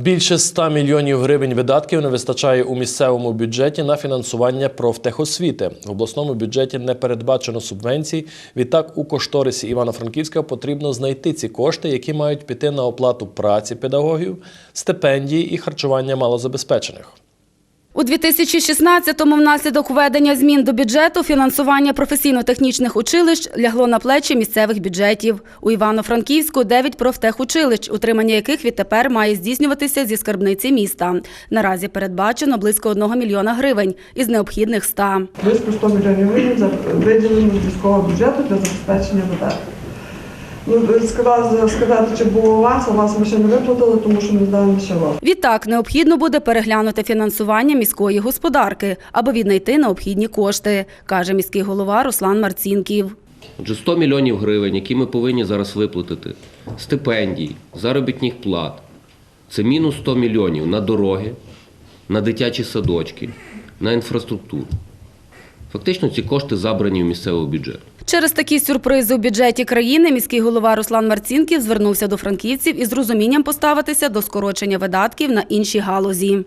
Більше 100 мільйонів гривень видатків не вистачає у місцевому бюджеті на фінансування профтехосвіти. В обласному бюджеті не передбачено субвенцій. Відтак, у кошторисі Івано-Франківська потрібно знайти ці кошти, які мають піти на оплату праці педагогів, стипендії і харчування малозабезпечених. У 2016-му внаслідок введення змін до бюджету фінансування професійно-технічних училищ лягло на плечі місцевих бюджетів. У Івано-Франківську 9 профтехучилищ, утримання яких відтепер має здійснюватися зі скарбниці міста. Наразі передбачено близько 1 мільйона гривень із необхідних 100. Близько 100 мільйонів гривень виділено з військового бюджету для забезпечення видатків. Ну, сказати, чи було аванс, аванс ми ще не виплатили, тому що ми здаємо ще. Відтак, необхідно буде переглянути фінансування міської господарки, аби віднайти необхідні кошти, каже міський голова Руслан Марцінків. Отже, 100 мільйонів гривень, які ми повинні зараз виплатити, стипендій, заробітних плат. Це мінус 100 мільйонів на дороги, на дитячі садочки, на інфраструктуру. Фактично ці кошти забрані в місцевого бюджету. Через такі сюрпризи у бюджеті країни міський голова Руслан Марцінків звернувся до франківців із розумінням поставитися до скорочення видатків на інші галузі.